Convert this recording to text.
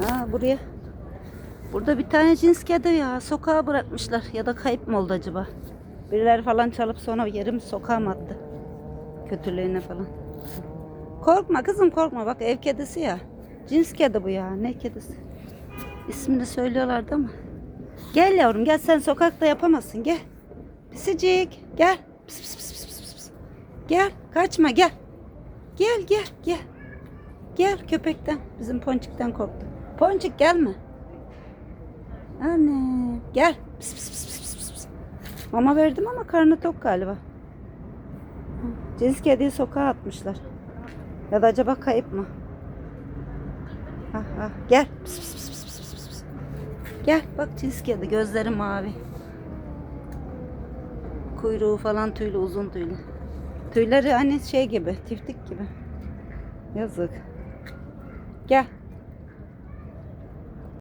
Ha buraya. Burada bir tane cins kedi ya. Sokağa bırakmışlar. Ya da kayıp mı oldu acaba? Birileri falan çalıp sonra yerim sokağa mı attı? Kötülüğüne falan. Korkma kızım korkma. Bak ev kedisi ya. Cins kedi bu ya. Ne kedisi? İsmini söylüyorlardı ama. Gel yavrum gel sen sokakta yapamazsın gel. Pisicik gel. Pis, pis, pis, pis, pis, pis. Gel kaçma gel. Gel gel gel. Gel köpekten. Bizim ponçikten korktu. Ponçik gelme. Anne gel. Pis, pis, pis, pis, pis, pis. Mama verdim ama karnı tok galiba. Cins kediyi sokağa atmışlar. Ya da acaba kayıp mı? Ha, ha. Gel. Pis, pis, pis, pis, pis, pis, pis. Gel bak cins kedi gözleri mavi. Kuyruğu falan tüylü uzun tüylü. Tüyleri hani şey gibi tiftik gibi. Yazık. Gel